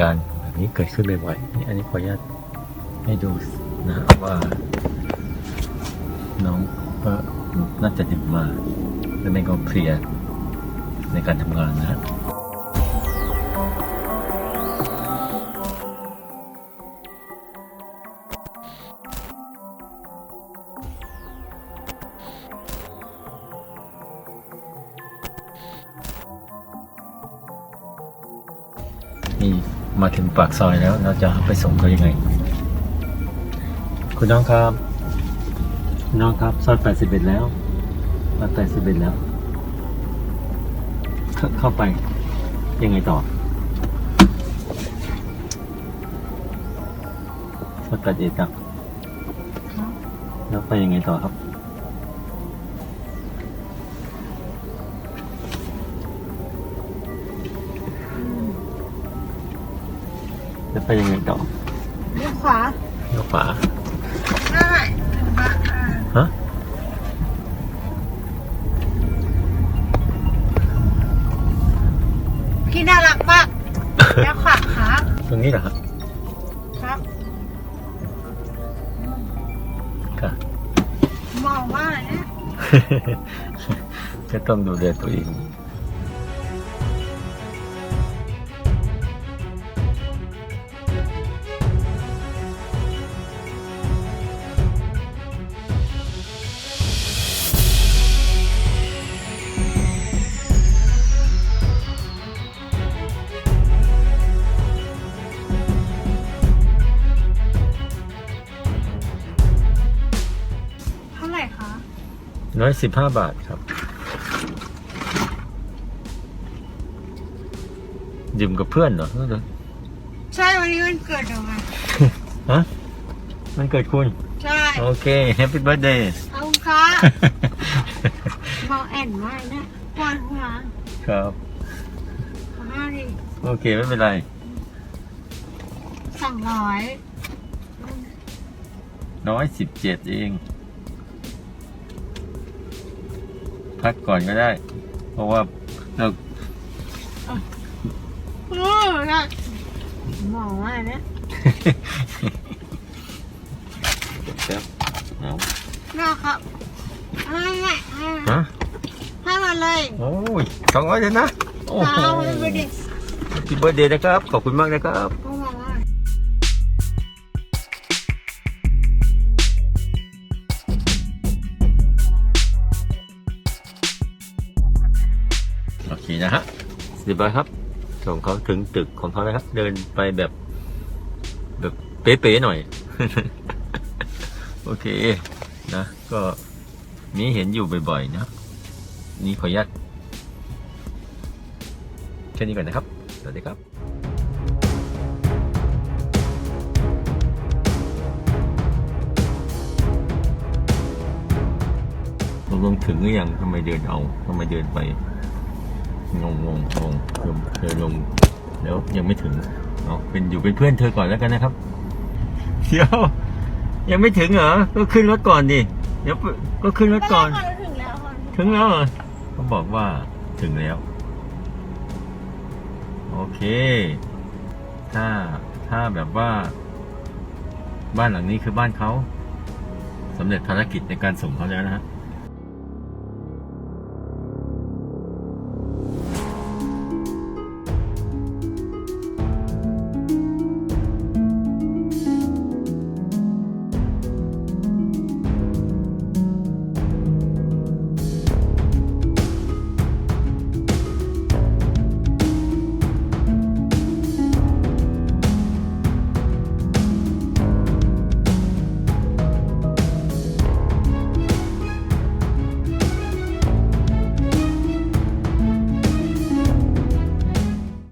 การณ์แบบนี้เกิดขึ้นบ่อยๆนี่อันนี้ขออนุญาตให้ดูนะว่า น้องก็น่าจะดึกมาแล้วไม่ก็เพลียในการทำงานนะ นี่มาถึงปากซอยแล้ว เราจะไปส่งเขายังไง คุณน้องครับคุณน้องครับซอย81 แล้วซอย81 แล้วเข้าเข้าไปยังไงต่อซอย81ครับแล้วไปยังไงต่อครับ แล้วไปยังไงต่อเลี้ยวขวาเลี้ยวขวาได้ถึงบ้านอ่าฮะพี่น่ารักมากเลี้ยวขวาครับตรงนี้เหรอครับครับค่ะมองว่าอะไรเนี่ยก็ต้องดูแลตัวเอง น้อยสิบห้าบาทครับดื่มกับเพื่อนเหรอใช่วันนี้วันเกิดหนูไงฮะมันเกิดคุณ ใช่โอเคแฮปปี้เบิร์ดเดย์เอาค่ะมองแอนมากเนี่ยปวดหัวครับห้าดิโอเค ไม่เป็นไรสองร้อย น้อยสิบเจ็ดเอง พักก่อนก็ได้ เพราะว่าเราเออนะมองว่าอะไรเนี่ยครับเอานะครับให้ให้ให้ฮะให้มาเลยโอ้ยสองร้อยเลยนะโอ้โห เอาไปดิพี่เบิร์ดเดย์นะครับ ขอบคุณมากนะครับ นี่นะฮะเรียบร้อยครับ ส่งเขาถึงตึกของเขาแล้วครับ เดินไปแบบ แบบเป๊ะๆหน่อย โอเค นะ ก็นี้เห็นอยู่บ่อยๆ นะ นี่ขออนุญาตแค่นี้ก่อนนะครับ สวัสดีครับตกลงถึงหรือยังทำไมเดินเอาทำไมเดินไป งงงงงงเดินเดินลงแล้วยังไม่ถึงเนาะเป็นอยู่เป็นเพื่อนเธอก่อนแล้วกันนะครับเดี๋ยวยังไม่ถึงเหรอก็ขึ้นรถก่อนดิเดี๋ยวก็ขึ้นรถก่อน ถึงแล้วถึงแล้วเหรอเขาบอกว่าถึงแล้ว โอเค ถ้าถ้าแบบว่า บ้านหลังนี้คือบ้านเขาสำเร็จภารกิจในการส่งเขาแล้วนะฮะ